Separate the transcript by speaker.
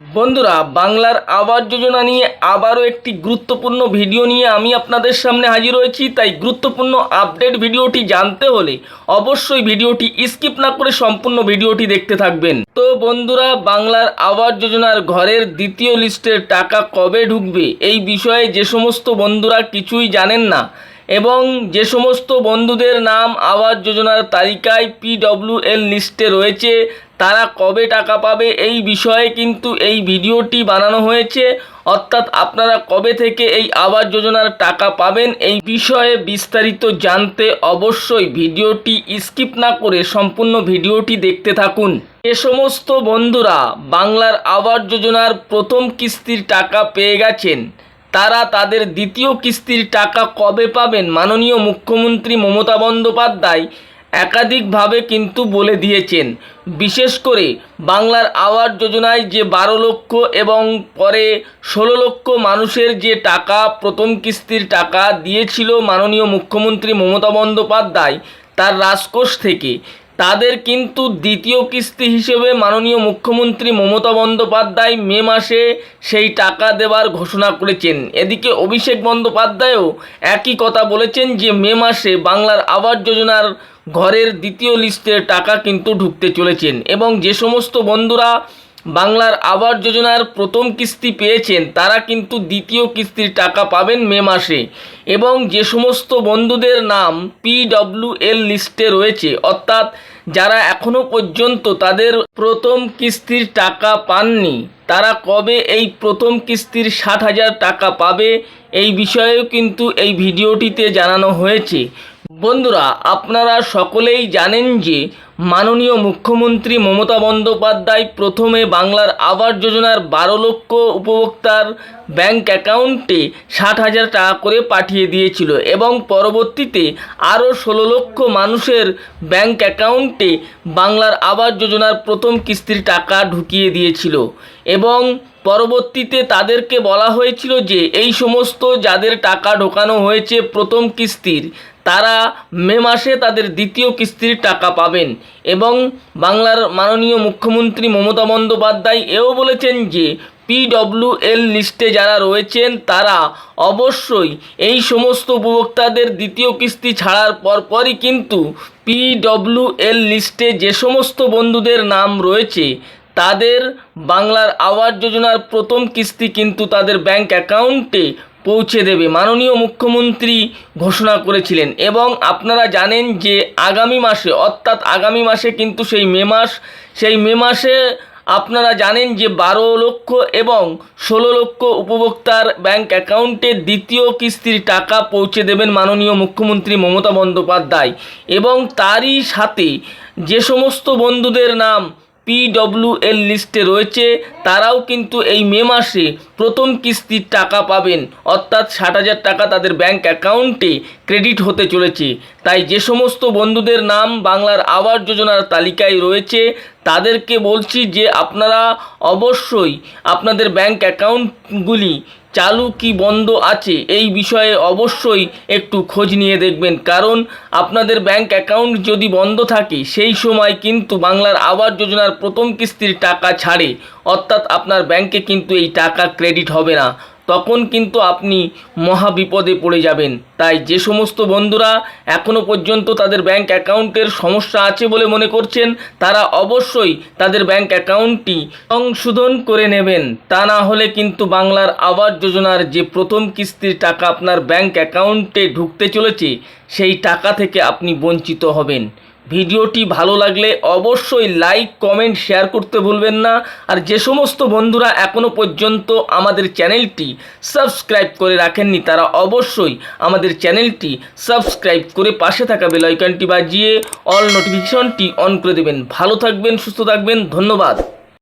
Speaker 1: বন্ধুরা, বাংলার আবাস যোজনা নিয়ে আবারও একটি গুরুত্বপূর্ণ ভিডিও নিয়ে আমি আপনাদের সামনে হাজির হয়েছি। তাই গুরুত্বপূর্ণ আপডেট ভিডিওটি জানতে হলে অবশ্যই ভিডিওটি স্কিপ না করে সম্পূর্ণ ভিডিওটি দেখতে থাকবেন। তো বন্ধুরা, বাংলার আবাস যোজনার ঘরের দ্বিতীয় লিস্টের টাকা কবে ঢুকবে এই বিষয়ে যে সমস্ত বন্ধুরা কিছুই জানেন না এবং যে সমস্ত বন্ধুদের নাম আবাস যোজনার তালিকায় পিডব্লিউএল লিস্টে রয়েছে, তারা কবে টাকা পাবে এই বিষয়ে কিন্তু এই ভিডিওটি বানানো হয়েছে। অর্থাৎ আপনারা কবে থেকে এই আবাস যোজনার টাকা পাবেন এই বিষয়ে বিস্তারিত জানতে অবশ্যই ভিডিওটি স্কিপ না করে সম্পূর্ণ ভিডিওটি দেখতে থাকুন। এ সমস্ত বন্ধুরা বাংলার আবাস যোজনার প্রথম কিস্তির টাকা পেয়ে গেছেন তারা তাদের দ্বিতীয় কিস্তির টাকা কবে পাবেন? মাননীয় মুখ্যমন্ত্রী মমতা বন্দ্যোপাধ্যায় একাধিকভাবে কিন্তু বলে দিয়েছেন। বিশেষ করে বাংলার আবাস যোজনায় যে বারো লক্ষ এবং পরে ষোলো লক্ষ মানুষের যে টাকা, প্রথম কিস্তির টাকা দিয়েছিল মাননীয় মুখ্যমন্ত্রী মমতা বন্দ্যোপাধ্যায়, তার রাজকোষ থেকে। তাদের কিন্তু দ্বিতীয় কিস্তি হিসেবে মাননীয় মুখ্যমন্ত্রী মমতা বন্দ্যোপাধ্যায় মে মাসে সেই টাকা দেওয়ার ঘোষণা করেছেন। এদিকে অভিষেক বন্দ্যোপাধ্যায়ও একই কথা বলেছেন যে মে মাসে বাংলার আবাস যোজনার ঘরের দ্বিতীয় লিস্টের টাকা কিন্তু ঢুকতে চলেছেন এবং যে সমস্ত বন্ধুরা বাংলার আবাস যোজনার প্রথম কিস্তি পেয়েছেন, তারা কিন্তু দ্বিতীয় কিস্তির টাকা পাবেন মে মাসে এবং যে সমস্ত বন্ধুদের নাম পিডব্লিউএল লিস্টে রয়েছে, অর্থাৎ যারা এখনও পর্যন্ত তাদের প্রথম কিস্তির টাকা পাননি, তারা কবে এই প্রথম কিস্তির ষাট হাজার টাকা পাবে? এই বিষয়েও কিন্তু এই ভিডিওটিতে জানানো হয়েছে। বন্ধুরা, আপনারা সকলেই জানেন যে মাননীয় মুখ্যমন্ত্রী মমতা বন্দ্যোপাধ্যায় প্রথমে বাংলার আবাস যোজনার বারো লক্ষ উপভোক্তার ব্যাংক অ্যাকাউন্টে ষাট হাজার টাকা করে পাঠিয়ে দিয়েছিল এবং পরবর্তীতে আরও ষোলো লক্ষ মানুষের ব্যাংক অ্যাকাউন্টে বাংলার আবাস যোজনার প্রথম কিস্তির টাকা ঢুকিয়ে দিয়েছিল। এবং পরবর্তীতে তাদেরকে বলা হয়েছিল যে, এই সমস্ত যাদের টাকা ঢোকানো হয়েছে প্রথম কিস্তির, তারা মে মাসে তাদের দ্বিতীয় কিস্তির টাকা পাবেন। এবং বাংলার মাননীয় মুখ্যমন্ত্রী মমতা বন্দ্যোপাধ্যায় এও বলেছেন যে পিডব্লিউএল লিস্টে যারা রয়েছেন, তারা অবশ্যই এই সমস্ত উপভোক্তাদের দ্বিতীয় কিস্তি ছাড়ার পরপরই কিন্তু পিডব্লিউএল লিস্টে যে সমস্ত বন্ধুদের নাম রয়েছে তাদের বাংলার আবাস যোজনার প্রথম কিস্তি কিন্তু তাদের ব্যাংক অ্যাকাউন্টে পৌঁছে দেবে, মাননীয় মুখ্যমন্ত্রী ঘোষণা করেছিলেন। এবং আপনারা জানেন যে আগামী মাসে, অর্থাৎ আগামী মাসে কিন্তু সেই মে মাস, সেই মে মাসে আপনারা জানেন যে বারো লক্ষ এবং ষোলো লক্ষ উপভোক্তার ব্যাংক অ্যাকাউন্টে দ্বিতীয় কিস্তির টাকা পৌঁছে দেবেন মাননীয় মুখ্যমন্ত্রী মমতা বন্দ্যোপাধ্যায়। এবং তারই সাথে যে সমস্ত বন্ধুদের নাম পিডব্লিউএল লিস্টে রয়েছে, তারাও কিন্তু এই মে মাসে প্রথম কিস্তির টাকা পাবেন। অর্থাৎ ষাট হাজার টাকা তাদের ব্যাংক অ্যাকাউন্টে ক্রেডিট হতে চলেছে। তাই যে সমস্ত বন্ধুদের নাম বাংলার আবাস যোজনার তালিকায় রয়েছে, তাদেরকে বলছি যে আপনারা অবশ্যই আপনাদের ব্যাংক অ্যাকাউন্টগুলি চালু কি বন্ধ আছে এই বিষয়ে অবশ্যই একটু খোঁজ নিয়ে দেখবেন। কারণ আপনাদের ব্যাংক অ্যাকাউন্ট যদি বন্ধ থাকে, সেই সময় কিন্তু বাংলার আবাস যোজনার প্রথম কিস্তির টাকা ছাড়ে। অর্থাৎ আপনার ব্যাংকে কিন্তু এই টাকা ক্রেডিট হবে না। তখন কিন্তু আপনি মহা বিপদে পড়ে যাবেন। তাই যে সমস্ত বন্ধুরা এখনও পর্যন্ত তাদের ব্যাংক অ্যাকাউন্টের সমস্যা আছে বলে মনে করছেন, তারা অবশ্যই তাদের ব্যাংক অ্যাকাউন্টটি সংশোধন করে নেবেন। তা না হলে কিন্তু বাংলার আবাস যোজনার যে প্রথম কিস্তির টাকা আপনার ব্যাংক অ্যাকাউন্টে ঢুকতে চলেছে, সেই টাকা থেকে আপনি বঞ্চিত হবেন। ভিডিওটি ভালো লাগলে অবশ্যই লাইক, কমেন্ট, শেয়ার করতে ভুলবেন না। আর যে সমস্ত বন্ধুরা এখনও পর্যন্ত আমাদের চ্যানেলটি সাবস্ক্রাইব করে রাখেননি, তারা অবশ্যই আমাদের চ্যানেলটি সাবস্ক্রাইব করে পাশে থাকা বেলাইকানটি বাজিয়ে অল নোটিফিকেশনটি অন করে দেবেন। ভালো থাকবেন, সুস্থ থাকবেন, ধন্যবাদ।